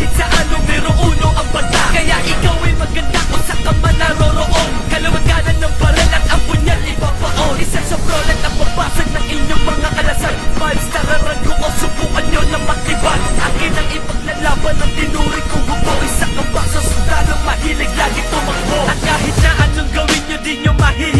Kahit sa ano, pero uno ang bata. Kaya ikaw ay maganda kung sa ka man naroroon. Kalawag kanan ng baril at ang punyal ipapaon. Isa sa prolet ang babasag ng inyong mga kalasan Miles, tararag ko o subukan nyo na makiban Akin ang ipaglalaban ng tinuring kong hubo. Isa ka ba sa sundalo, mahilig lagi tumakbo. At kahit na anong gawin nyo, di nyo mahihilig